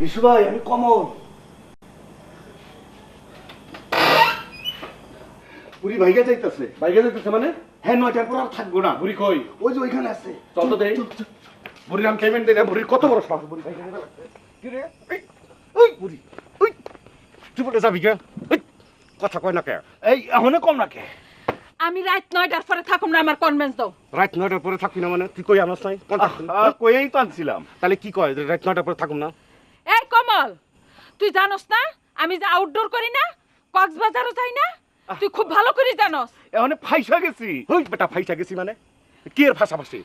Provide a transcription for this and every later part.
বিশু ভাই আমি কমল। বুড়ি ভাইগা যাইতেছে। বাইকে যেতেছে মানে? হ্যাঁ নয়টার পর আর থাকব না। বুড়ি কই? ওই যে ওইখানে আছে। চল তো দেই বুড়ির আমি পেমেন্ট দিই বুড়ির কত বড় সাহস? বুড়ি কি রে? এই, ওই বুড়ি ওই তুই বলে যাবি কে? কথা কয় না কে? এই এখনও কম রাখে আমি রাত নয়টার পরে থাকুম না আমার কনভেন্স দাও। রাত নয়টার পরে থাকবি না মানে? তুই কই আনাস নাই? কয়েই তো আনছিলাম। তাহলে কি কয়? যে রাত নয়টার পরে থাকুম না? এই কমল তুই জানোস না আমি যে আউটডোর করি না কক্সবাজারও যাই না তুই খুব ভালো করে জানোস। এখনও ফাইসা গেছি। ওই বেটা ফাইসা গেছি মানে? কি এর ভাষাভাষি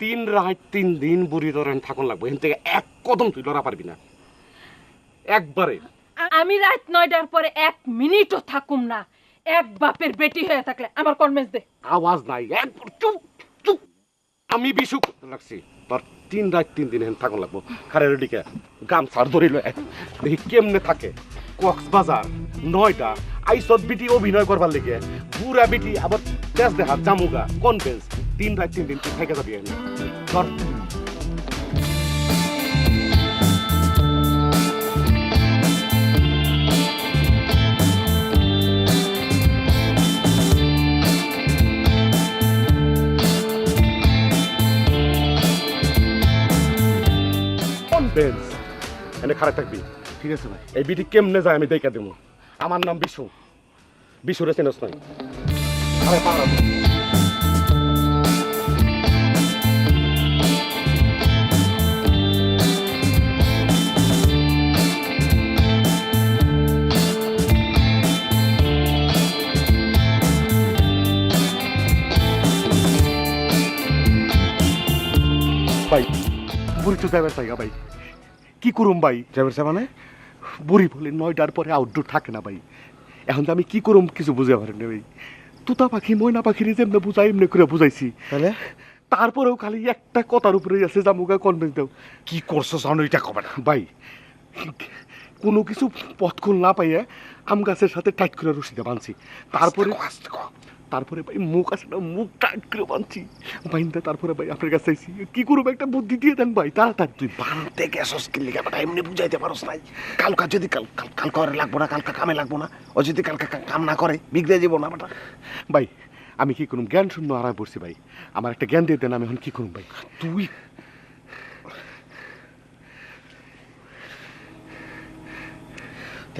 তিন রাত তিন দিন বুড়ি ধরেন থাকুন লাগবে। এখান থেকে এক কদম তুই লড়া পারবি না। একবারে। আমি রাত নয়টার পরে এক মিনিটও থাকুম না। এক বাপের বেটি হয়ে থাকলে আমার কনভেন্স দে। আওয়াজ নাই, এক চুপ চুপ। আমি বিশু রাখছি তোর তিন রাত তিন দিন হেন থাকুন লাগবো। খারে রেডিকে গাম সার ধরিল দেখি কেমনে থাকে। কক্সবাজার নয়টা আইসত বিটি অভিনয় করবার লেগে। বুড়া বিটি আবার তেজ দেহা জামুগা, কনভেন্স। তিন রাত তিন দিন তুই থেকে যাবি এখানে ধর বেঞ্চ এনে খারাপ থাকবি ঠিক আছে ভাই। এই বিটি কেমনে যায় আমি দেখা দেবো। আমার নাম বিশু। বিশু রে চেনস নাই বুড়ি তো যাবে তাই ভাই। কি করুম ভাই? ড্রাইভার সাহেব মানে? বুড়ি বলে নয়টার পরে আউটডোর থাকে না ভাই। এখন তো আমি কি করুম কিছু বুঝতে পারি না ভাই। তুতা পাখি ময়না পাখির যেমনি বুঝাই এমনি করে বুঝাইছি। তাহলে? তারপরেও খালি একটা কথার উপরে আছে জামুগা কনভেন্স দাও। কি করছ জানো এটা কবে না? ভাই কোনো কিছু পথকুল না পাইয়া আম গাছের সাথে টাইট করে রশিদে বাঁধছি। তারপরে। তারপরে ভাই মুখ আছে না মুখ টাইট করে বাঁধছি। বাইন্দা তারপরে ভাই আপনার কাছে চাইছি কি করব? একটা বুদ্ধি দিয়ে দেন ভাই তাড়াতাড়ি তুই বানতে গেছস কি লিগা বেটা এমনি বুঝাইতে পারস নাই। কালকা যদি কাল কাল কাল করে লাগবো না কালকা কামে লাগবো না ও যদি কালকা কাম না করে বিগড়ে যাব না বেটা ভাই আমি কি করুম জ্ঞান শূন্য আড়াই পড়ছি ভাই? আমার একটা জ্ঞান দিয়ে দেন আমি এখন কি করুম ভাই? তুই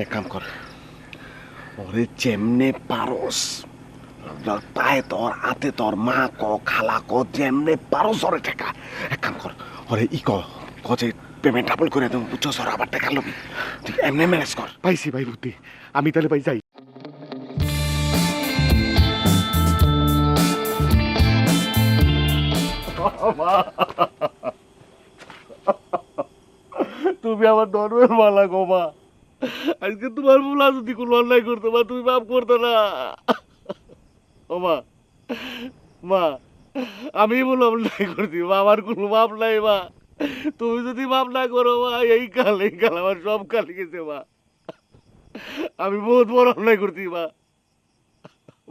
এক কাম কর ওরে যেমনে পারস পায়ে তোর হাতে তোর মা ক খালা ক যেমনে পারস ওরে ঠেকা। এক কাম কর ওরে ই ক ক যে পেমেন্ট ডাবল করে দেবো বুঝছ সর আবার টেকা লবি। তুই এমনি ম্যানেজ কর। পাইছি ভাই বুদ্ধি। আমি তাহলে ভাই যাই। তুমি আমার ধর্মের মালা গো মা। আজকে তোমার ভুলা যদি কোনো অন্যায় করতো মা তুমি মাফ করতো না। ও মা মা, আমি বলো অন্যায় করছি, মা, আমার কোনো মাপ নাই, মা। তুমি যদি মাপ না করো, মা, এই কাল এই কাল আমার সব কাল গেছে, মা। আমি বহুত বড় অন্যায় করছি, মা।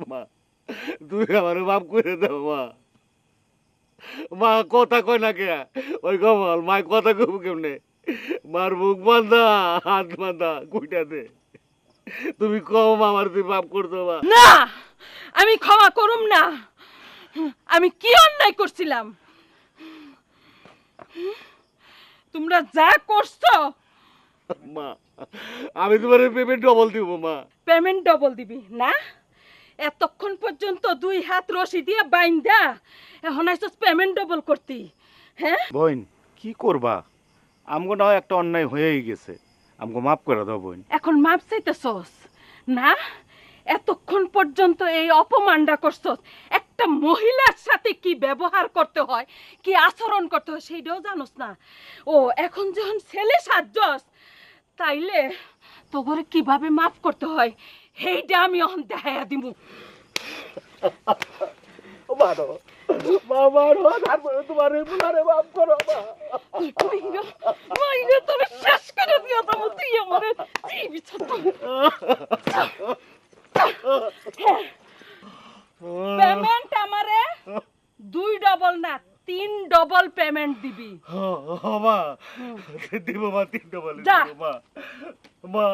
মা, তুমি আমার মাফ করে দাও, মা। মা, কথা কয় না কে? ওই কমল মা কথা কব কেমনে? মার মুখ বান্ধা হাত বান্ধা কুইটা দে। তুমি কম আমার তুই মাফ করতো মা। না! আমি ক্ষমা করুম না। আমি কি অন্যায় করছিলাম? তোমরা যা করছ মা আমি তোমার পেমেন্ট ডবল দিব মা। পেমেন্ট ডবল দিবি না? এতক্ষণ পর্যন্ত দুই হাত রশি দিয়ে বাইন্দা এখন আইসস পেমেন্ট ডবল করতি হ্যাঁ? বোন কি করবা? আমগো না একটা অন্যায় হয়েই গেছে। আমগো মাফ করে দাও বোন। এখন মাপ চাইতেছস না? এতক্ষণ পর্যন্ত এই অপমানটা করছস একটা মহিলার সাথে কি ব্যবহার করতে হয় কি আচরণ করতে হয় সেইটাও জানোস না। ও এখন যখন ছেলে সাজস তাইলে তোগরে কীভাবে মাফ করতে হয় সেইটা আমি এখন দেখাইয়া দিব মারো মা মারো তারপরে তোমার মাফ করো মা মাইরা মাইরা তোরে শেষ করে দিও তো তুই আমারে জীবিত পেমেন্ট আমারে দুই ডবল না তিন ডবল পেমেন্ট দিবি। হ, হ, মা। দিব মা তিন ডবল। মা। মা।